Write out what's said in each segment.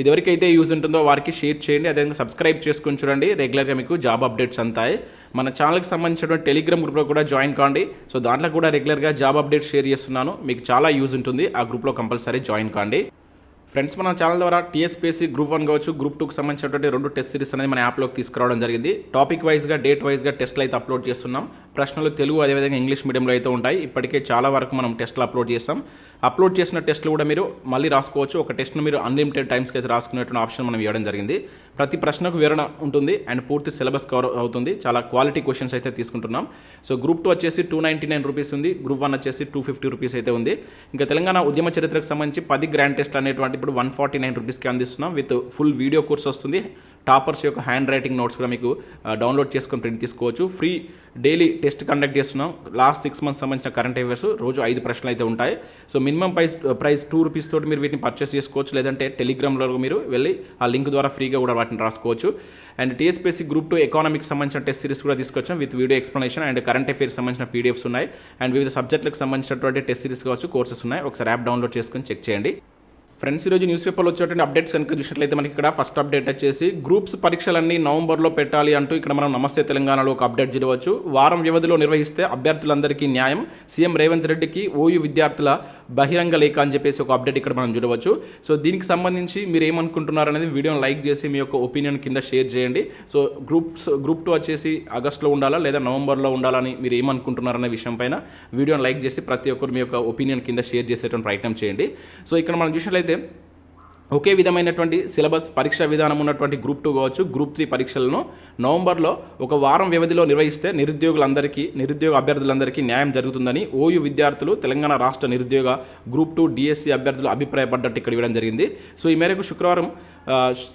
ఇదివరకైతే use ఉంటుందో వారికి share చేయండి అదేవిధంగా సబ్స్క్రైబ్ చేసుకుని చూడండి. రెగ్యులర్గా మీకు జాబ్ అప్డేట్స్ అంతాయి. మన ఛానల్కి సంబంధించినటువంటి టెలిగ్రామ్ గ్రూప్లో కూడా జాయిన్ కాండి. సో దాంట్లో కూడా రెగ్యులర్గా జాబ్ అప్డేట్స్ షేర్ చేస్తున్నాను. మీకు చాలా యూజ్ ఉంటుంది. ఆ గ్రూప్లో కంపల్సరీ జాయిన్ కాండి. ఫ్రెండ్స్ మన ఛానల్ ద్వారా టీఎస్పీఎస్సీ గ్రూప్ వన్ కావచ్చు గ్రూప్ టూకి సంబంధించినటువంటి రెండు టెస్ట్ సిరీస్ అనేది మన యాప్లోకి తీసుకురావడం జరిగింది. టాపిక్ వైజ్గా డేట్ వైజ్గా టెస్ట్లు అయితే అప్లోడ్ చేస్తున్నాం. ప్రశ్నలు తెలుగు అదేవిధంగా ఇంగ్లీష్ మీడియంలో అయితే ఉంటాయి. ఇప్పటికే చాలా వరకు మనం టెస్ట్లు అప్లోడ్ చేస్తాం అప్లోడ్ చేసిన టెస్ట్లు కూడా మీరు మళ్ళీ రాసుకోవచ్చు. ఒక టెస్ట్ను మీరు అన్లిమిటెడ్ టైమ్స్కి అయితే రాసుకునేటువంటి ఆప్షన్ మనం ఇవ్వడం జరిగింది. ప్రతి ప్రశ్నకు వివరణ ఉంటుంది అండ్ పూర్తి సిలబస్ కవర్ అవుతుంది. చాలా క్వాలిటీ క్వశ్చన్స్ అయితే తీసుకుంటున్నాం. సో గ్రూప్ టూ వచ్చేసి టూ నైంటీ నైన్ రూపీస్ ఉంది. గ్రూప్ వన్ వచ్చేసి టూ ఫిఫ్టీ రూపీస్ అయితే ఉంది. ఇంకా తెలంగాణ ఉద్యమ చరిత్రకు సంబంధించి పది గ్రాండ్ టెస్ట్లు అనేటువంటి ఇప్పుడు వన్ ఫార్టీ నైన్ రూపీస్కి అందిస్తున్నాం. విత్ ఫుల్ వీడియో కోర్స్ వస్తుంది. టాపర్స్ యొక్క హ్యాండ్ రైటింగ్ నోట్స్ కూడా మీకు డౌన్లోడ్ చేసుకొని ప్రింట్ తీసుకోవచ్చు. ఫ్రీ డైలీ టెస్ట్ కండక్ట్ చేస్తున్నాం. లాస్ట్ సిక్స్ మంత్స్ సంబంధించిన కరెంట్ అఫేర్స్ రోజు ఐదు ప్రశ్నలు అయితే ఉంటాయి. So minimum price price two rupees తోటి మీరు వీటిని పర్చేస్ చేసుకోవచ్చు. లేదంటే టెలిగ్రామ్లో మీరు వెళ్ళి ఆ లింక్ ద్వారా ఫ్రీగా కూడా వాటిని రాసుకోవచ్చు. And TSPSC group two economics సంబంధించిన టెస్ట్ సిరీస్ కూడా తీసుకొచ్చాం with video explanation and current affairs సంబంధించిన పీడిఎఫ్స్ ఉన్నాయి. అండ్ వివిధ సబ్జెక్టులకు సంబంధించినటువంటి టెస్ట్ సిరీస్ కావచ్చు కోర్సెస్ ఉన్నాయి. ఒకసారి యాప్ డౌన్లోడ్ చేసుకొని చెక్ చేయండి. ఫ్రెండ్స్ ఈరోజు న్యూస్ పేపర్లో వచ్చేటువంటి అప్డేట్స్ కనుక చూసినట్లయితే మనకి ఇక్కడ ఫస్ట్ అప్డేట్ వచ్చేసి గ్రూప్స్ పరీక్షలన్నీ నవంబర్లో పెట్టాలి అంటూ ఇక్కడ మనం నమస్తే తెలంగాణలో ఒక అప్డేట్ చూడవచ్చు. వారం వ్యవధిలో నిర్వహిస్తే అభ్యర్థులందరికీ న్యాయం. సీఎం రేవంత్ రెడ్డికి ఓయూ విద్యార్థుల బహిరంగ లేఖ అని చెప్పేసి ఒక అప్డేట్ ఇక్కడ మనం చూడవచ్చు. సో దీనికి సంబంధించి మీరు ఏమనుకుంటున్నారు అనేది వీడియోని లైక్ చేసి మీ యొక్క ఒపీనియన్ కింద షేర్ చేయండి. సో గ్రూప్స్ గ్రూప్ టూ వచ్చేసి ఆగస్ట్లో ఉండాలా లేదా నవంబర్లో ఉండాలని మీరు ఏమనుకుంటున్నారనే విషయం పైన వీడియోని లైక్ చేసి ప్రతి ఒక్కరు మీ యొక్క ఒపీనియన్ కింద షేర్ చేసేటువంటి ప్రయత్నం చేయండి. సో ఇక్కడ మనం చూసినట్లయితే ఒకే విధమైనటువంటి సిలబస్ పరీక్షా విధానం ఉన్నటువంటి గ్రూప్ టూ కావచ్చు గ్రూప్ త్రీ పరీక్షలను నవంబర్లో ఒక వారం వ్యవధిలో నిర్వహిస్తే నిరుద్యోగులందరికీ నిరుద్యోగ అభ్యర్థులందరికీ న్యాయం జరుగుతుందని ఓయూ విద్యార్థులు తెలంగాణ రాష్ట్ర నిరుద్యోగ గ్రూప్ టూ డిఎస్సి అభ్యర్థులు అభిప్రాయపడ్డట్టు ఇక్కడ ఇవ్వడం జరిగింది. సో ఈ మేరకు శుక్రవారం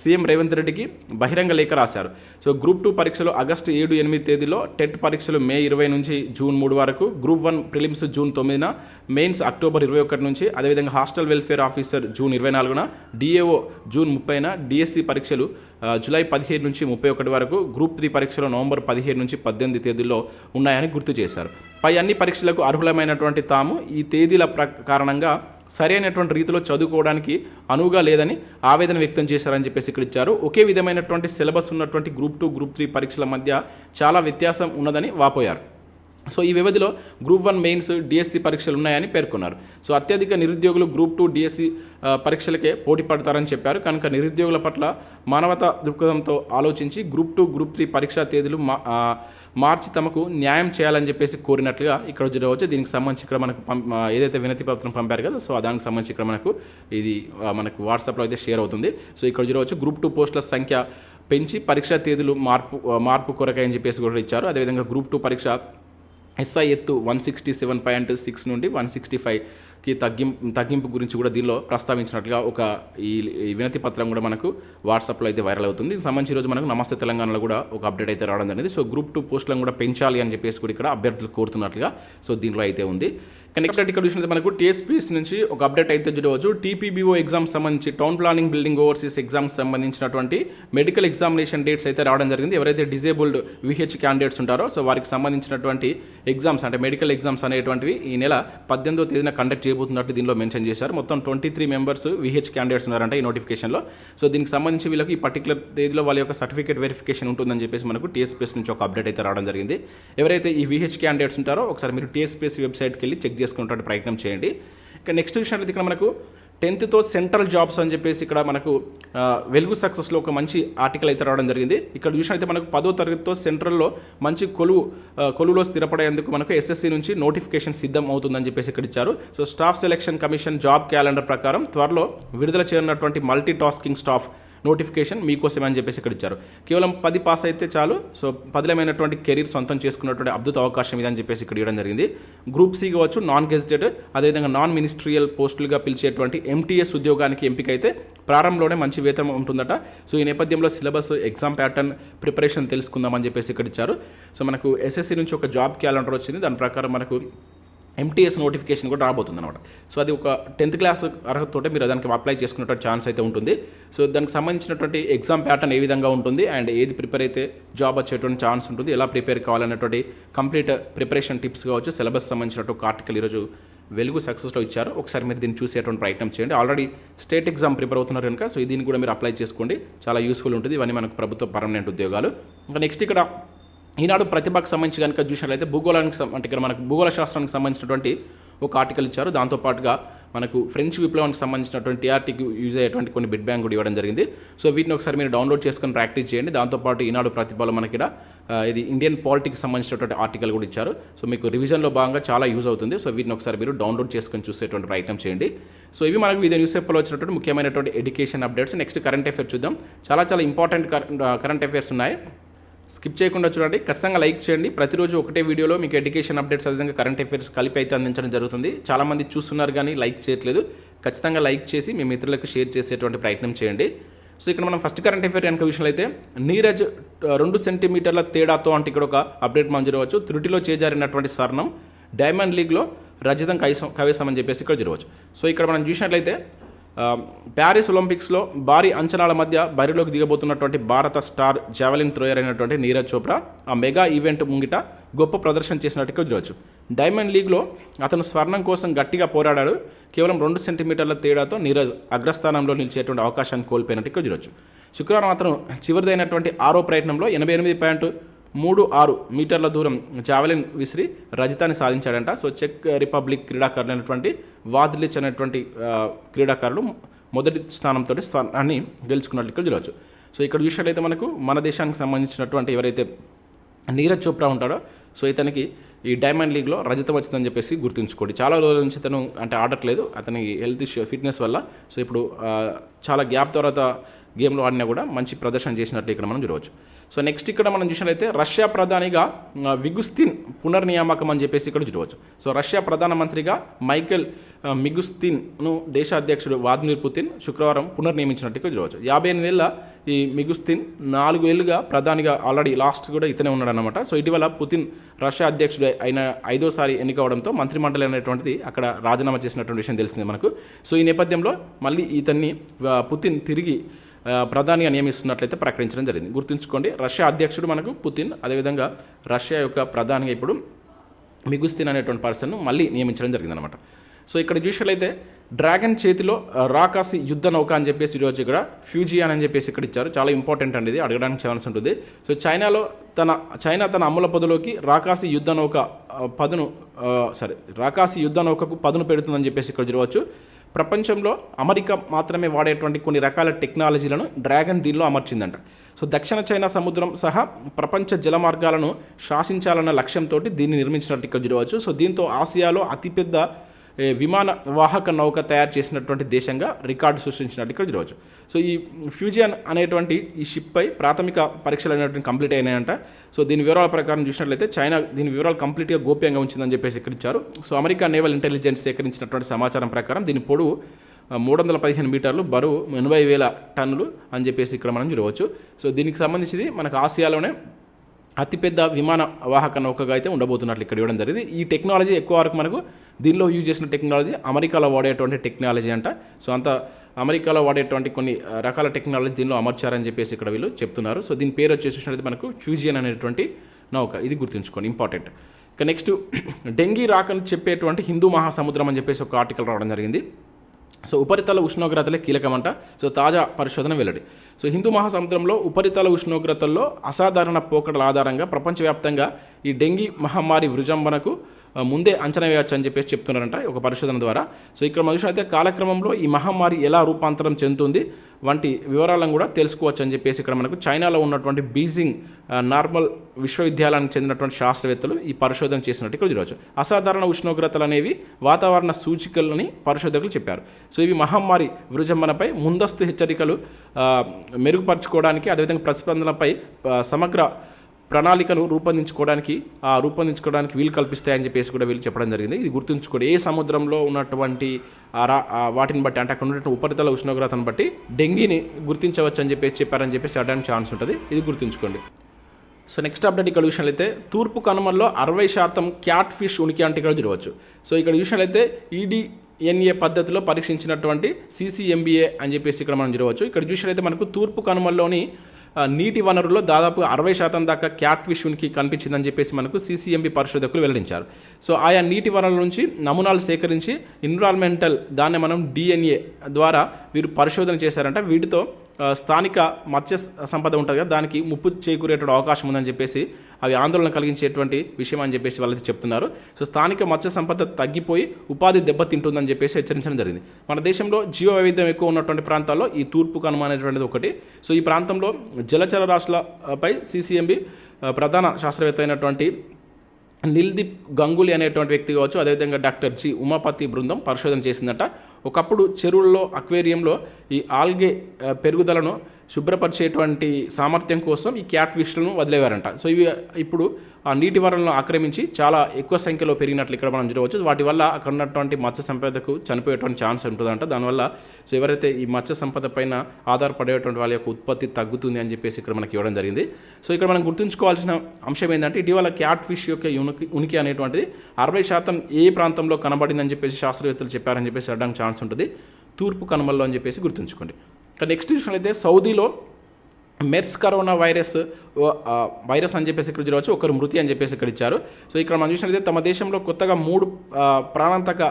సీఎం రేవంత్ రెడ్డికి బహిరంగ లేఖ రాశారు. సో గ్రూప్ టూ పరీక్షలు ఆగస్టు ఏడు ఎనిమిది తేదీలో టెట్ పరీక్షలు మే ఇరవై నుంచి జూన్ మూడు వరకు గ్రూప్ వన్ ప్రిలిమ్స్ జూన్ తొమ్మిదిన మెయిన్స్ అక్టోబర్ ఇరవై ఒకటి నుంచి అదేవిధంగా హాస్టల్ వెల్ఫేర్ ఆఫీసర్ జూన్ ఇరవై నాలుగున డిఏఓ జూన్ ముప్పైన డిఎస్సి పరీక్షలు జూలై పదిహేడు నుంచి ముప్పై ఒకటి వరకు గ్రూప్ త్రీ పరీక్షలు నవంబర్ పదిహేడు నుంచి పద్దెనిమిది తేదీల్లో ఉన్నాయని గుర్తు చేశారు. పై అన్ని పరీక్షలకు అర్హులమైనటువంటి తాము ఈ తేదీల ప్ర కారణంగా సరైనటువంటి రీతిలో చదువుకోవడానికి అనువుగా లేదని ఆవేదన వ్యక్తం చేశారని చెప్పేసి ఇక్కడ ఇచ్చారు. ఒకే విధమైనటువంటి సిలబస్ ఉన్నటువంటి గ్రూప్ టూ గ్రూప్ త్రీ పరీక్షల మధ్య చాలా వ్యత్యాసం ఉన్నదని వాపోయారు. సో ఈ వ్యవధిలో గ్రూప్ వన్ మెయిన్స్ డిఎస్సి పరీక్షలు ఉన్నాయని పేర్కొన్నారు. సో అత్యధిక నిరుద్యోగులు గ్రూప్ టూ డిఎస్సి పరీక్షలకే పోటీ పడతారని చెప్పారు. కనుక నిరుద్యోగుల పట్ల మానవతా దృక్పథంతో ఆలోచించి గ్రూప్ టూ గ్రూప్ త్రీ పరీక్షా తేదీలు మా మార్చి తమకు న్యాయం చేయాలని చెప్పేసి కోరినట్లుగా ఇక్కడ చూడవచ్చు దీనికి సంబంధించి ఇక్కడ మనకు ఏదైతే వినతి పత్రం పంపారు కదా సో దానికి సంబంధించి ఇక్కడ మనకు ఇది మనకు వాట్సాప్లో అయితే షేర్ అవుతుంది. సో ఇక్కడ చూడవచ్చు గ్రూప్ టూ పోస్టుల సంఖ్య పెంచి పరీక్షా తేదీలు మార్పు మార్పు కొరకాయని చెప్పేసి కూడా ఇచ్చారు. అదేవిధంగా గ్రూప్ టూ పరీక్ష ఎస్ఐ ఎత్తు one sixty seven point six నుండి వన్ సిక్స్టీ ఫైవ్కి తగ్గింపు తగ్గింపు గురించి కూడా దీనిలో ప్రస్తావించినట్లుగా ఒక ఈ వినతి పత్రం కూడా మనకు వాట్సాప్లో అయితే వైరల్ అవుతుంది. దీనికి సంబంధించి ఈరోజు మనకు నమస్తే తెలంగాణలో కూడా ఒక అప్డేట్ అయితే రావడం జరిగింది. సో గ్రూప్ టూ పోస్టులను కూడా పెంచాలి అని చెప్పేసి కూడా ఇక్కడ అభ్యర్థులు కోరుతున్నట్లుగా సో దీంట్లో అయితే ఉంది. నెక్స్ట్ ఇక్కడ చూసినట్టు మనకు టీఎస్పీఎస్ నుంచి ఒక అప్డేట్ అయితే చూడవచ్చు. టీపీబీఓ ఎగ్జామ్ సంబంధించి town planning building overseas exams సంబంధించినటువంటి మెడికల్ ఎగ్జామినేషన్ డేట్స్ అయితే రావడం జరిగింది. ఎవరైతే డిజేబుల్డ్ విహెచ్ క్యాండిడేట్స్ ఉంటారో సో వారికి సంబంధించినటువంటి ఎగ్జామ్స్ అంటే మెడికల్ ఎగ్జామ్స్ అనేటువంటివి ఈ నెల పద్దెనిమిదో తేదీన కండక్ట్ చేయబోతున్నట్టు దీనిలో మెన్షన్ చేశారు. మొత్తం twenty three members VH candidates ఉన్నారంట ఈ నోటిఫికేషన్లో సో దీనికి సంబంధించి వీళ్ళకి ఈ పర్టికులర్ తేదీలో వాళ్ళ యొక్క సర్టిఫికేట్ వెరిఫికేషన్ ఉంటుందని చెప్పేసి మనకు టీఎస్పీఎస్ నుంచి ఒక అప్డేట్ అయితే రావడం జరిగింది. ఎవరైతే ఈ విహెచ్ క్యాండిడేట్స్ ఉంటారో ఒకసారి మీరు టీఎస్పీఎస్ వెబ్సైట్కి వెళ్ళి చెక్ చేసుకునేటువంటి ప్రయత్నం చేయండి. ఇక నెక్స్ట్ చూసినట్లయితే ఇక్కడ మనకు టెన్త్తో సెంట్రల్ జాబ్స్ అని చెప్పేసి ఇక్కడ మనకు వెలుగు సక్సెస్లో ఒక మంచి ఆర్టికల్ అయితే రావడం జరిగింది. ఇక్కడ చూసినట్లయితే మనకు పదో తరగతితో సెంట్రల్లో మంచి కొలువు కొలువులో స్థిరపడేందుకు మనకు ఎస్ఎస్సి నుంచి నోటిఫికేషన్ సిద్ధం అవుతుందని చెప్పేసి ఇక్కడ ఇచ్చారు. So staff selection commission job calendar ప్రకారం త్వరలో విడుదల చేయనున్నటువంటి మల్టీ టాస్కింగ్ స్టాఫ్ నోటిఫికేషన్ మీకోసమే అని చెప్పేసి ఇక్కడ ఇచ్చారు. కేవలం పది పాస్ అయితే చాలు. సో పదిలమైనటువంటి కెరీర్ సొంతం చేసుకున్నటువంటి అద్భుత అవకాశం ఇదని చెప్పేసి ఇక్కడ ఇవ్వడం జరిగింది. గ్రూప్ సి కావచ్చు నాన్ గెజిటెడ్ అదేవిధంగా నాన్ మినిస్ట్రియల్ పోస్టులుగా పిలిచేటువంటి ఎంటీఎస్ ఉద్యోగానికి ఎంపిక అయితే ప్రారంభంలోనే మంచి వేతనం ఉంటుందట. సో ఈ నేపథ్యంలో సిలబస్ ఎగ్జామ్ ప్యాటర్న్ ప్రిపరేషన్ తెలుసుకుందామని చెప్పేసి ఇక్కడ ఇచ్చారు. సో మనకు ఎస్ఎస్సి నుంచి ఒక జాబ్ క్యాలెండర్ వచ్చింది. దాని ప్రకారం మనకు ఎంటీఎస్ నోటిఫికేషన్ కూడా రాబోతుంది అనమాట సో అది ఒక టెన్త్ క్లాస్ అర్హతతోటే మీరు దానికి అప్లై చేసుకున్నటువంటి ఛాన్స్ అయితే ఉంటుంది. సో దానికి సంబంధించినటువంటి ఎగ్జామ్ ప్యాటర్న్ ఏ విధంగా ఉంటుంది అండ్ ఏది ప్రిపేర్ అయితే జాబ్ వచ్చేటువంటి ఛాన్స్ ఉంటుంది ఎలా ప్రిపేర్ కావాలన్నటువంటి కంప్లీట్ ప్రిపరేషన్ టిప్స్ కావచ్చు సిలబస్ సంబంధించినట్టు ఒక ఆర్టికల్ ఈరోజు వెలుగు సక్సెస్లో ఇచ్చారు. ఒకసారి మీరు దీన్ని చూసేటువంటి ప్రయత్నం చేయండి. ఆల్రెడీ స్టేట్ ఎగ్జామ్ ప్రిపేర్ అవుతున్నారు కనుక సో దీన్ని కూడా మీరు అప్లై చేసుకోండి. చాలా యూస్ఫుల్ ఉంటుంది. ఇవన్నీ మనకు ప్రభుత్వ పర్మనెంట్ ఉద్యోగాలు. ఇంకా నెక్స్ట్ ఇక్కడ ఈనాడు ప్రతిభకు సంబంధించి కనుక చూసినట్లయితే భూగోళానికి అంటే ఇక్కడ మనకు భూగోళ శాస్త్రానికి సంబంధించినటువంటి ఒక ఆర్టికల్ ఇచ్చారు. దాంతోపాటుగా మనకు ఫ్రెంచ్ విప్లవానికి సంబంధించినటువంటి టీఆర్టీకి యూజ్ అయ్యేటువంటి కొన్ని బిడ్ బ్యాంక్ కూడా ఇవ్వడం జరిగింది. సో వీటిని ఒకసారి మీరు డౌన్లోడ్ చేసుకొని ప్రాక్టీస్ చేయండి. దాంతోపాటు ఈనాడు ప్రతిభలో మనకి ఇక్కడ ఇది ఇండియన్ పాలిటిక్స్ సంబంధించినటువంటి ఆర్టికల్ కూడా ఇచ్చారు. సో మీకు రివిజన్లో భాగంగా చాలా యూజ్ అవుతుంది. సో వీటిని ఒకసారి మీరు డౌన్లోడ్ చేసుకొని చూసేటువంటి ప్రయత్నం చేయండి. సో ఇవి మనకు వివిధ న్యూస్ పేపర్లో వచ్చినటువంటి ముఖ్యమైనటువంటి education updates. Next current affairs చూద్దాం. చాలా చాలా ఇంపార్టెంట్ కరెంట్ అఫేర్స్ ఉన్నాయి. స్కిప్ చేయకుండా చూడండి. ఖచ్చితంగా లైక్ చేయండి. ప్రతిరోజు ఒకటే వీడియోలో మీకు ఎడ్యుకేషన్ అప్డేట్స్ అదేవిధంగా కరెంట్ అఫైర్స్ కలిపి అయితే అందించడం జరుగుతుంది. చాలామంది చూస్తున్నారు కానీ లైక్ చేయట్లేదు. ఖచ్చితంగా లైక్ చేసి మీ మిత్రులకు షేర్ చేసేటువంటి ప్రయత్నం చేయండి. సో ఇక్కడ మనం ఫస్ట్ కరెంట్ అఫేర్ కనుక విషయంలో అయితే నీరజ్ రెండు సెంటీమీటర్ల తేడాతో అంటే ఇక్కడ ఒక అప్డేట్ మనం జరగవచ్చు త్రుటిలో చేజారినటువంటి స్వర్ణం డైమండ్ లీగ్లో రజతం కైసం కవేశం అని చెప్పేసి ఇక్కడ జరగవచ్చు సో ఇక్కడ మనం చూసినట్లయితే Um, ప్యారిస్ ఒలింపిక్స్లో భారీ అంచనాల మధ్య బరిలోకి దిగబోతున్నటువంటి భారత స్టార్ జావెలిన్ థ్రోయర్ అయినటువంటి నీరజ్ చోప్రా ఆ మెగా ఈవెంట్ ముంగిట గొప్ప ప్రదర్శన చేసినట్టుగా చూడవచ్చు డైమండ్ లీగ్లో అతను స్వర్ణం కోసం గట్టిగా పోరాడాడు. కేవలం రెండు సెంటీమీటర్ల తేడాతో నీరజ్ అగ్రస్థానంలో నిలిచేటువంటి అవకాశాన్ని కోల్పోయినట్టుగా చూడవచ్చు శుక్రవారం అతను చివరిదైనటువంటి ఆరో ప్రయత్నంలో ఎనభై ఎనిమిది పాయింట్ మూడు ఆరు మీటర్ల దూరం జావెలిన్ విసిరి రజితాన్ని సాధించాడంట. సో చెక్ రిపబ్లిక్ క్రీడాకారులు అయినటువంటి వాద్లిచ్ అనేటువంటి క్రీడాకారులు మొదటి స్థానంతో స్థానాన్ని గెలుచుకున్నట్లు ఇక్కడ చూడవచ్చు. సో ఇక్కడ చూసినట్లయితే మనకు మన దేశానికి సంబంధించినటువంటి ఎవరైతే నీరజ్ చోప్రా ఉంటాడో సో ఇతనికి ఈ డైమండ్ లీగ్లో రజతం వచ్చిందని చెప్పేసి గుర్తుంచుకోండి. చాలా రోజుల నుంచి తను అంటే ఆడట్లేదు అతని హెల్త్ ఇష్యూ ఫిట్నెస్ వల్ల. సో ఇప్పుడు చాలా గ్యాప్ తర్వాత గేమ్లో ఆడినా కూడా మంచి ప్రదర్శన చేసినట్టు ఇక్కడ మనం చూడవచ్చు. సో నెక్స్ట్ ఇక్కడ మనం చూసినట్లయితే రష్యా ప్రధానిగా విగుస్తిన్ పునర్నియామకం అని చెప్పేసి ఇక్కడ చూడవచ్చు. సో రష్యా ప్రధానమంత్రిగా మైకెల్ మిగుస్తిన్ను దేశ అధ్యక్షుడు వ్లాదిమిర్ పుతిన్ శుక్రవారం పునర్నియమించినట్టు ఇక్కడ చూడవచ్చు. యాభై ఎనిమిదేళ్ళ ఈ మిగుస్తిన్ నాలుగు ఏళ్ళుగా ప్రధానిగా ఆల్రెడీ లాస్ట్ కూడా ఇతనే ఉన్నాడు అనమాట సో ఇటీవల పుతిన్ రష్యా అధ్యక్షుడు అయిన ఐదోసారి ఎన్నికవడంతో మంత్రిమండలి అనేటువంటిది అక్కడ రాజీనామా చేసినటువంటి విషయం తెలిసింది మనకు. సో ఈ నేపథ్యంలో మళ్ళీ ఇతన్ని పుతిన్ తిరిగి ప్రధానిగా నియమిస్తున్నట్లయితే ప్రకటించడం జరిగింది. గుర్తుంచుకోండి రష్యా అధ్యక్షుడు మనకు పుతిన్ అదేవిధంగా రష్యా యొక్క ప్రధానిగా ఇప్పుడు మిగుస్తిన్ అనేటువంటి పర్సన్ను మళ్ళీ నియమించడం జరిగిందనమాట సో ఇక్కడ చూసినట్లయితే డ్రాగన్ చేతిలో రాకాసి యుద్ధ నౌక అని చెప్పేసి ఈరోజు ఇక్కడ ఫ్యూజియాన్ అని చెప్పేసి ఇక్కడ ఇచ్చారు. చాలా ఇంపార్టెంట్ అండి ఇది అడగడానికి ఛాన్స్ ఉంటుంది. సో చైనాలో తన చైనా తన అమ్ముల పదులోకి రాకాసి యుద్ధ నౌక పదును సారీ రాకాసి యుద్ధ నౌకకు పదును పెడుతుందని చెప్పేసి ఇక్కడ చూడవచ్చు. ప్రపంచంలో అమెరికా మాత్రమే వాడేటువంటి కొన్ని రకాల టెక్నాలజీలను డ్రాగన్ దీనిలో అమర్చిందంట. సో దక్షిణ చైనా సముద్రం సహా ప్రపంచ జల మార్గాలను శాసించాలన్న లక్ష్యంతో దీన్ని నిర్మించినట్టు ఇక్కడ చూడవచ్చు. సో దీంతో ఆసియాలో అతిపెద్ద విమాన వాహక నౌక తయారు చేసినటువంటి దేశంగా రికార్డు సృష్టించినట్టు ఇక్కడ చూడవచ్చు. సో ఈ ఫ్యూజియన్ అనేటువంటి ఈ షిప్పై ప్రాథమిక పరీక్షలు అనేటువంటి కంప్లీట్ అయినాయంట. సో దీని వివరాల ప్రకారం చూసినట్లయితే చైనా దీని వివరాలు కంప్లీట్గా గోప్యంగా ఉంచిందని చెప్పేసి ఇక్కడ ఇచ్చారు. సో అమెరికా నేవల్ ఇంటెలిజెన్స్ సేకరించినటువంటి సమాచారం ప్రకారం దీని పొడవు మూడు వందల పదిహేను మీటర్లు బరువు ఎనభై వేల టన్నులు అని చెప్పేసి ఇక్కడ మనం చూడవచ్చు. సో దీనికి సంబంధించింది మనకు ఆసియాలోనే అతిపెద్ద విమాన వాహక నౌకగా అయితే ఉండబోతున్నట్లు ఇక్కడ ఇవ్వడం జరిగింది. ఈ టెక్నాలజీ ఎక్కువ వరకు మనకు దీనిలో యూజ్ చేసిన టెక్నాలజీ అమెరికాలో వాడేటువంటి టెక్నాలజీ అంట. సో అంత అమెరికాలో వాడేటువంటి కొన్ని రకాల టెక్నాలజీ దీనిలో అమర్చారని చెప్పేసి ఇక్కడ వీళ్ళు చెప్తున్నారు. సో దీని పేరు వచ్చేసి మనకు ఫ్యూజియన్ అనేటువంటి నౌక. ఇది గుర్తుంచుకోండి ఇంపార్టెంట్. ఇక నెక్స్ట్ డెంగీ రాకని చెప్పేటువంటి హిందూ మహాసముద్రం అని చెప్పేసి ఒక ఆర్టికల్ రావడం జరిగింది. సో ఉపరితల ఉష్ణోగ్రతలే కీలకమంట. సో తాజా పరిశోధన వెల్లడి. సో హిందూ మహాసముద్రంలో ఉపరితల ఉష్ణోగ్రతల్లో అసాధారణ పోకడల ఆధారంగా ప్రపంచవ్యాప్తంగా ఈ డెంగీ మహమ్మారి వృజంబనకు ముందే అంచనా వేయచ్చు అని చెప్పేసి చెప్తున్నారంట ఒక పరిశోధన ద్వారా. సో ఇక్కడ మనం చూసినట్లయితే కాలక్రమంలో ఈ మహమ్మారి ఎలా రూపాంతరం చెందుతుంది వంటి వివరాలను కూడా తెలుసుకోవచ్చు అని చెప్పేసి ఇక్కడ మనకు చైనాలో ఉన్నటువంటి బీజింగ్ నార్మల్ విశ్వవిద్యాలయానికి చెందినటువంటి శాస్త్రవేత్తలు ఈ పరిశోధన చేసినట్టు ఇక్కడ చూడవచ్చు. అసాధారణ ఉష్ణోగ్రతలు అనేవి వాతావరణ సూచికలని పరిశోధకులు చెప్పారు. సో ఇవి మహమ్మారి విజృంభణపై ముందస్తు హెచ్చరికలు మెరుగుపరచుకోవడానికి అదేవిధంగా ప్రతిస్పందనపై సమగ్ర ప్రణాళికలు రూపొందించుకోవడానికి ఆ రూపొందించుకోవడానికి వీలు కల్పిస్తాయని చెప్పేసి కూడా వీళ్ళు చెప్పడం జరిగింది. ఇది గుర్తుంచుకోండి ఏ సముద్రంలో ఉన్నటువంటి వాటిని బట్టి అంటే అక్కడ ఉన్నటువంటి ఉపరితల ఉష్ణోగ్రతను బట్టి డెంగీని గుర్తించవచ్చు అని చెప్పేసి చెప్పారని చెప్పేసి అడడానికి ఛాన్స్ ఉంటుంది. ఇది గుర్తుంచుకోండి. సో నెక్స్ట్ అప్డేట్ ఇక్కడ చూసినట్లయితే తూర్పు కనుమల్లో అరవై శాతం క్యాట్ ఫిష్ ఉనికి అంటే ఇక్కడ చూడవచ్చు సో ఇక్కడ విషయాలైతే ఈడీఎన్ఏ పద్ధతిలో పరీక్షించినటువంటి సీసీఎంబీఏ అని చెప్పేసి ఇక్కడ మనం చూడవచ్చు. ఇక్కడ చూసినట్లయితే మనకు తూర్పు కనుమల్లోని నీటి వనరుల్లో దాదాపు అరవై శాతం దాకా క్యాట్ ఫిష్ కనిపించిందని చెప్పేసి మనకు సీసీఎంబీ పరిశోధకులు వెల్లడించారు. సో ఆయా నీటి వనరుల నుంచి నమూనాలు సేకరించి ఎన్విరాన్మెంటల్ దాన్ని మనం డిఎన్ఏ ద్వారా వీరు పరిశోధన చేశారంట. వీటితో స్థానిక మత్స్య సంపద ఉంటుంది కదా దానికి ముప్పు చేకూరేటువంటి అవకాశం ఉందని చెప్పేసి అవి ఆందోళన కలిగించేటువంటి విషయం అని చెప్పేసి వాళ్ళైతే చెప్తున్నారు. సో స్థానిక మత్స్య సంపద తగ్గిపోయి ఉపాధి దెబ్బతింటుందని చెప్పేసి హెచ్చరించడం జరిగింది. మన దేశంలో జీవ వైవిధ్యం ఎక్కువ ఉన్నటువంటి ప్రాంతాల్లో ఈ తూర్పు కనుమ అనేటువంటిది ఒకటి. సో ఈ ప్రాంతంలో జలచర రాశులపై సీసీఎంబి ప్రధాన శాస్త్రవేత్త అయినటువంటి నిల్దీప్ గంగూలీ అనేటువంటి వ్యక్తి కావచ్చు అదేవిధంగా డాక్టర్ జి. ఉమాపతి బృందం పరిశోధన చేసిందట. ఒకప్పుడు చెరువుల్లో అక్వేరియంలో ఈ ఆల్గే పెరుగుదలను శుభ్రపరిచేటువంటి సామర్థ్యం కోసం ఈ క్యాట్ ఫిష్లను వదిలేవారంట. సో ఇవి ఇప్పుడు ఆ నీటి వనరులను ఆక్రమించి చాలా ఎక్కువ సంఖ్యలో పెరిగినట్లు ఇక్కడ మనం చూడవచ్చు. వాటి వల్ల అక్కడ ఉన్నటువంటి మత్స్య సంపదకు చనిపోయేటువంటి ఛాన్స్ ఉంటుందంట. దానివల్ల సో ఎవరైతే ఈ మత్స్య సంపద పైన ఆధారపడేటువంటి వాళ్ళ యొక్క ఉత్పత్తి తగ్గుతుంది అని చెప్పేసి ఇక్కడ మనకి ఇవ్వడం జరిగింది. సో ఇక్కడ మనం గుర్తుంచుకోవాల్సిన అంశం ఏంటంటే ఇటీవల క్యాట్ ఫిష్ యొక్క ఉనికి ఉనికి అనేటువంటిది అరవై శాతం ఏ ప్రాంతంలో కనబడిందని చెప్పేసి శాస్త్రవేత్తలు చెప్పారని చెప్పేసి అనడానికి ఛాన్స్ ఉంటుంది. తూర్పు కనుమల్లో అని చెప్పేసి గుర్తుంచుకోండి. ఇక నెక్స్ట్ చూసినట్లయితే సౌదీలో మెర్స్ కరోనా వైరస్ వైరస్ అని చెప్పేసి ఇక్కడ చూడవచ్చు ఒకరు మృతి అని చెప్పేసి ఇక్కడ ఇచ్చారు. సో ఇక్కడ మనం చూసినట్లయితే తమ దేశంలో కొత్తగా మూడు ప్రాణాంతక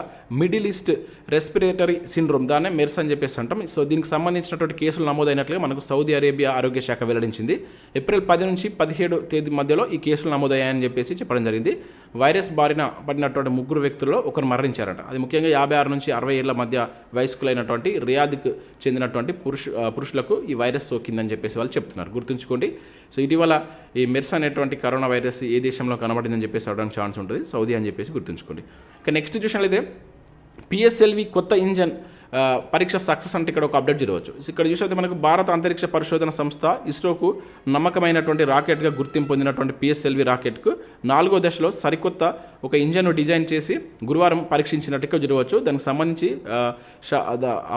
మిడిల్ ఈస్ట్ రెస్పిరేటరీ సిండ్రోమ్ దాన్నే మెర్స్ అని చెప్పేసి అంటాం. సో దీనికి సంబంధించినటువంటి కేసులు నమోదైనట్లుగా మనకు సౌదీ అరేబియా ఆరోగ్య శాఖ వెల్లడించింది. ఏప్రిల్ పది నుంచి పదిహేడు తేదీ మధ్యలో ఈ కేసులు నమోదయ్యాయని చెప్పేసి చెప్పడం జరిగింది. వైరస్ బారిన పడినటువంటి ముగ్గురు వ్యక్తుల్లో ఒకరు మరణించారట. అది ముఖ్యంగా యాభై ఆరు నుంచి అరవై ఏళ్ళ మధ్య వయస్కులైనటువంటి రియాద్కు చెందినటువంటి పురుషు పురుషులకు ఈ వైరస్ సోకిందని చెప్పేసి వాళ్ళు చెప్తున్నారు. గుర్తుంచుకోండి. సో ఇటీవల ఈ మెర్స్ అనేటువంటి కరోనా వైరస్ ఏ దేశంలో కనబడిందని చెప్పేసి అవడానికి ఛాన్స్ ఉంటుంది. సౌదీ అని చెప్పేసి గుర్తుంచుకోండి. ఇక నెక్స్ట్ చూసినట్లయితే పిఎస్ఎల్వి కొత్త ఇంజన్ పరీక్ష సక్సెస్ అంటే ఇక్కడ ఒక అప్డేట్ చూడవచ్చు ఇక్కడ చూసైతే మనకు భారత అంతరిక్ష పరిశోధన సంస్థ ఇస్రోకు నమ్మకమైనటువంటి రాకెట్గా గుర్తింపు పొందినటువంటి పిఎస్ఎల్వి రాకెట్కు నాలుగో దశలో సరికొత్త ఒక ఇంజన్ను డిజైన్ చేసి గురువారం పరీక్షించినట్టు ఇక్కడ చూడవచ్చు దానికి సంబంధించి ఆ,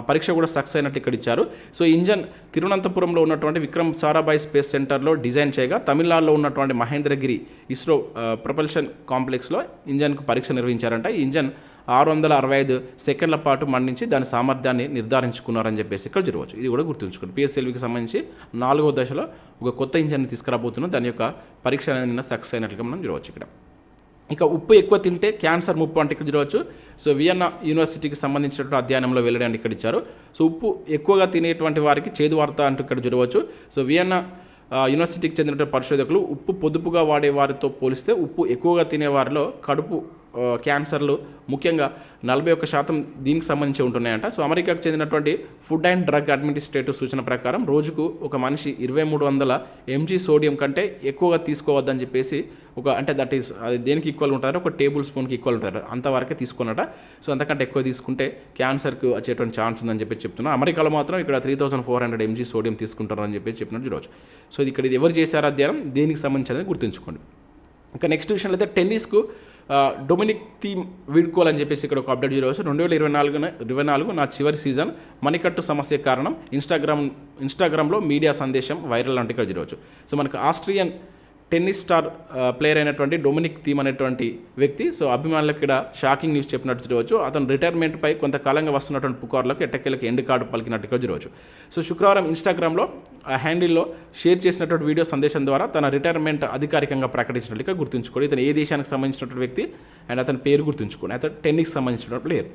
పరీక్ష కూడా సక్సెస్ అయినట్టు ఇక్కడ ఇచ్చారు. సో ఇంజన్ తిరువనంతపురంలో ఉన్నటువంటి విక్రమ్ సారాభాయ్ స్పేస్ సెంటర్లో డిజైన్ చేయగా తమిళనాడులో ఉన్నటువంటి మహేంద్రగిరి ఇస్రో ప్రొపల్షన్ కాంప్లెక్స్లో ఇంజన్కు పరీక్ష నిర్వహించారంట. ఈ ఇంజన్ ఆరు వందల అరవై ఐదు సెకండ్ల పాటు మండించి దాని సామర్థ్యాన్ని నిర్ధారించుకున్నారని చెప్పేసి ఇక్కడ చూడవచ్చు ఇది కూడా గుర్తుంచుకోండి. పిఎస్ఎల్వికి సంబంధించి నాలుగో దశలో ఒక కొత్త ఇంజన్ని తీసుకురాబోతున్నాం దాని యొక్క పరీక్ష అనేది నిన్న సక్సెస్ అయినట్లుగా మనం చూడవచ్చు ఇక్కడ. ఇక ఉప్పు ఎక్కువ తింటే క్యాన్సర్ ముప్పు అంటే ఇక్కడ చూడవచ్చు సో వియన్నా యూనివర్సిటీకి సంబంధించినటువంటి అధ్యయనంలో వెళ్ళడానికి ఇక్కడ ఇచ్చారు. సో ఉప్పు ఎక్కువగా తినేటువంటి వారికి చేదు వార్త అంటూ ఇక్కడ చూడవచ్చు సో వియన్నా యూనివర్సిటీకి చెందినటువంటి పరిశోధకులు ఉప్పు పొదుపుగా వాడే వారితో పోలిస్తే ఉప్పు ఎక్కువగా తినేవారిలో కడుపు క్యాన్సర్లు ముఖ్యంగా నలభై ఒక్క శాతం దీనికి సంబంధించి ఉంటున్నాయంట. సో అమెరికాకు చెందినటువంటి ఫుడ్ అండ్ డ్రగ్ అడ్మినిస్ట్రేటివ్ సూచన ప్రకారం రోజుకు ఒక మనిషి ఇరవై మూడు వందల ఎంజీ సోడియం కంటే ఎక్కువగా తీసుకోవద్దని చెప్పేసి ఒక అంటే దట్ ఈస్ అది దేనికి ఈక్వల్ ఉంటారు? ఒక టేబుల్ స్పూన్కి ఈక్వల్ ఉంటారు. అంతవరకే తీసుకున్నట. సో అంతకంటే ఎక్కువ తీసుకుంటే క్యాన్సర్కు వచ్చేటువంటి ఛాన్స్ ఉందని చెప్పి చెప్తున్నాను అమెరికాలో మాత్రం ఇక్కడ three thousand four hundred MG sodium తీసుకుంటారు అని చెప్పి చెప్పినట్టు ఈరోజు సో ఇది ఇక్కడ ఇది ఎవరు చేశారు అధ్యయనం? దేనికి సంబంధించినది గుర్తుంచుకోండి. ఇంకా నెక్స్ట్ విషయంలో అయితే టెన్నిస్కు డొమినిక్ థీమ్ వీడ్కోవాలని చెప్పేసి ఇక్కడ ఒక అప్డేట్ చూడవచ్చు. రెండు వేల ఇరవై నాలుగున ఇరవై నాలుగు నా చివరి సీజన్. మణికట్టు సమస్య కారణం. ఇన్స్టాగ్రామ్ ఇన్స్టాగ్రామ్లో మీడియా సందేశం వైరల్ అంటే ఇక్కడ చూడవచ్చు. సో మనకు ఆస్ట్రియన్ టెన్నిస్ స్టార్ ప్లేయర్ అయినటువంటి డొమినిక్ థీమ్ అనేటువంటి వ్యక్తి. సో అభిమానులకు ఇక్కడ షాకింగ్ న్యూస్ చెప్పినట్టు చూడవచ్చు. అతను రిటైర్మెంట్పై కొంతకాలంగా వస్తున్నటువంటి పుకార్లకు ఎట్టకేలకు ఎండ్ కార్డు పలికినట్టు చూడవచ్చు. సో శుక్రవారం ఇన్స్టాగ్రామ్లో ఆ హ్యాండిల్లో షేర్ చేసినటువంటి వీడియో సందేశం ద్వారా తన రిటైర్మెంట్ అధికారికంగా ప్రకటించినట్లు ఇక్కడ గుర్తుంచుకోండి. ఇతను ఏ దేశానికి సంబంధించినటువంటి వ్యక్తి అండ్ అతని పేరు గుర్తుంచుకోండి. అతను టెన్నిస్కి సంబంధించినటువంటి ప్లేయర్.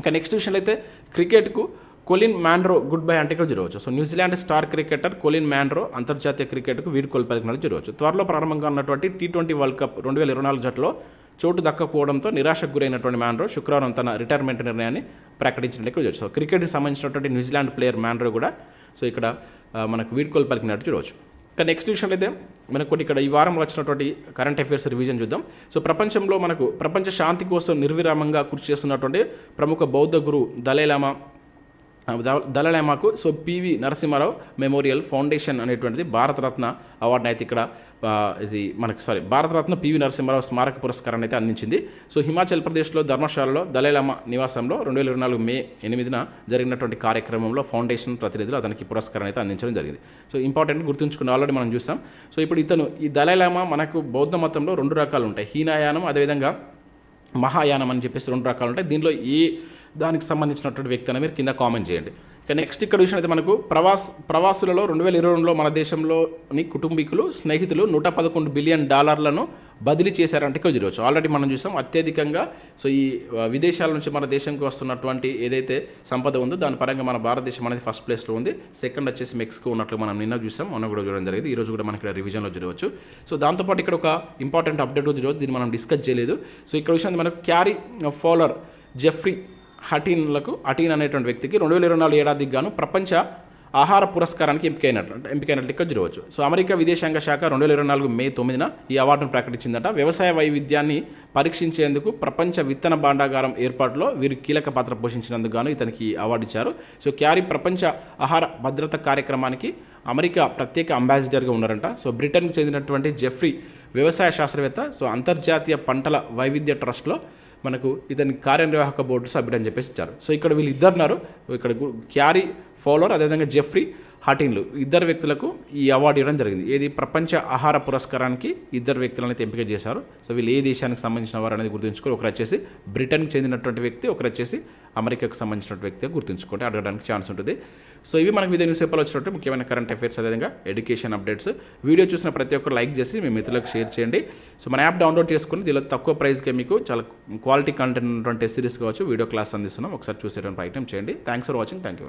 ఇంకా నెక్స్ట్ విషయంలో అయితే క్రికెట్కు కొలిన్ మ్యాండ్రో గుడ్ బై అంటే ఇక్కడ చూడవచ్చు so New Zealand star cricketer Colin Munro అంతర్జాతీయ క్రికెట్కు వీడు కోల్పలికినట్టు చూడవచ్చు త్వరలో ప్రారంభంగా ఉన్నటువంటి టీ ట్వంటీ వరల్డ్ కప్ రెండు వేల ఇరవై నాలుగు జట్లో చోటు దక్కకపోవడంతో నిరాశకు గురైనటువంటి మ్యాన్రో శుక్రవారం తన రిటైర్మెంట్ నిర్ణయాన్ని ప్రకటించినట్టు చూడవచ్చు సో క్రికెట్కి సంబంధించినటువంటి న్యూజిలాండ్ ప్లేయర్ మ్యాన్రో కూడా సో ఇక్కడ మనకు వీడ్కోలు పలికినట్టు చూడవచ్చు ఇక నెక్స్ట్ విషయంలో అయితే మనకు కొన్ని ఇక్కడ ఈ వారం వచ్చినటువంటి కరెంట్ అఫైర్స్ రివిజన్ చూద్దాం. సో ప్రపంచంలో మనకు ప్రపంచ శాంతి కోసం నిర్విరామంగా కృషి చేస్తున్నటువంటి ప్రముఖ బౌద్ధ గురువు Dalai Lama దళలేమాకు so PV Narasimha Rao memorial foundation అనేటువంటిది భారతరత్న అవార్డుని అయితే ఇక్కడ ఇది మనకు సారీ భారతరత్న పివి నరసింహారావు స్మారక పురస్కారాన్ని అయితే అందించింది. సో హిమాచల్ ప్రదేశ్లో ధర్మశాలలో దళైలామా నివాసంలో రెండు వేల ఇరవై నాలుగు మే ఎనిమిదిన జరిగినటువంటి కార్యక్రమంలో ఫౌండేషన్ ప్రతినిధులు అతనికి పురస్కారం అయితే అందించడం జరిగింది. సో ఇంపార్టెంట్ గుర్తుంచుకుని ఆల్రెడీ మనం చూసాం. సో ఇప్పుడు ఇతను ఈ దళైలామా మనకు బౌద్ధ మతంలో రెండు రకాలు ఉంటాయి. హీనాయానం అదేవిధంగా మహాయానం అని చెప్పేసి రెండు రకాలు ఉంటాయి. దీనిలో ఈ దానికి సంబంధించినటువంటి వ్యక్తి అని మీరు కింద కామెంట్ చేయండి. ఇక నెక్స్ట్ ఇక్కడ విషయం అయితే మనకు ప్రవాస్ ప్రవాసులలో రెండు వేల ఇరవై రెండులో మన దేశంలోని కుటుంబీకులు స్నేహితులు నూట పదకొండు బిలియన్ డాలర్లను బదిలీ చేశారంటే ఇక్కడ చూడవచ్చు. ఆల్రెడీ మనం చూసాం అత్యధికంగా సో ఈ విదేశాల నుంచి మన దేశంకి వస్తున్నటువంటి ఏదైతే సంపద ఉందో దాని పరంగా మన భారతదేశం అనేది ఫస్ట్ ప్లేస్లో ఉంది. సెకండ్ వచ్చేసి మెక్సికో ఉన్నట్లు మనం నిన్న చూసాం. మొన్న కూడా చూడడం జరిగింది. ఈరోజు కూడా మనకి ఇక్కడ రివిజన్లో చూడవచ్చు. సో దాంతోపాటు ఇక్కడ ఒక ఇంపార్టెంట్ అప్డేట్ చూడవచ్చు. దీన్ని మనం డిస్కస్ చేయలేదు. సో ఇక్కడ విషయం మనకు క్యారీ ఫాలర్ జెఫ్రీ హటీన్లకు హటీన్ అనేటువంటి వ్యక్తికి రెండు వేల ఇరవై నాలుగు ఏడాదికి గాను ప్రపంచ ఆహార పురస్కారానికి ఎంపికైనట్లు ఎంపికైనట్లు ఇక్కడ చూడవచ్చు సో అమెరికా విదేశాంగ శాఖ రెండు వేల ఇరవై నాలుగు మే తొమ్మిదిన ఈ అవార్డును ప్రకటించిందట. వ్యవసాయ వైవిధ్యాన్ని పరీక్షించేందుకు ప్రపంచ విత్తన భాండాగారం ఏర్పాటులో వీరు కీలక పాత్ర పోషించినందుకు గాను ఇతనికి ఈ అవార్డు ఇచ్చారు. సో క్యారీ ప్రపంచ ఆహార భద్రత కార్యక్రమానికి అమెరికా ప్రత్యేక అంబాసిడర్గా ఉన్నారంట. సో బ్రిటన్కి చెందినటువంటి జెఫ్రీ వ్యవసాయ శాస్త్రవేత్త సో అంతర్జాతీయ పంటల వైవిధ్య ట్రస్ట్లో మనకు ఇతని కార్యనిర్వాహక బోర్డు సభ్యుడు అని చెప్పేసి ఇచ్చారు. సో ఇక్కడ వీళ్ళు ఇద్దరు ఉన్నారు ఇక్కడ క్యారీ ఫౌలర్ అదేవిధంగా జెఫ్రీ హటిన్లు. ఇద్దరు వ్యక్తులకు ఈ అవార్డు ఇవ్వడం జరిగింది. ఏది ప్రపంచ ఆహార పురస్కారానికి ఇద్దరు వ్యక్తులను అయితే ఎంపిక చేశారు. సో వీళ్ళు ఏ దేశానికి సంబంధించిన వారు అనేది గుర్తుంచుకొని ఒకరు వచ్చేసి బ్రిటన్కి చెందినటువంటి వ్యక్తి ఒకరు వచ్చేసి అమెరికాకు సంబంధించినటువంటి వ్యక్తి గుర్తుంచుకుంటే అడగడానికి ఛాన్స్ ఉంటుంది. సో ఇవి మనకు వివిధ న్యూస్ పేపర్లో వచ్చినట్టు ముఖ్యమైన కరెంట్ అఫైర్స్ అదేవిధంగా ఎడ్యుకేషన్ అప్డేట్స్ వీడియో చూసిన ప్రతి ఒక్కరు లైక్ చేసి మీ మిత్రులకు షేర్ చేయండి. సో మన యాప్ డౌన్లోడ్ చేసుకుని దీనిలో తక్కువ ప్రైస్కే మీకు చాలా క్వాలిటీ కంటెంట్ ఉన్నటువంటి సిరీస్ కావచ్చు వీడియో క్లాస్ అందిస్తున్నాం. ఒకసారి చూసేటువంటి ప్రయత్నం చేయండి. Thanks for watching thank you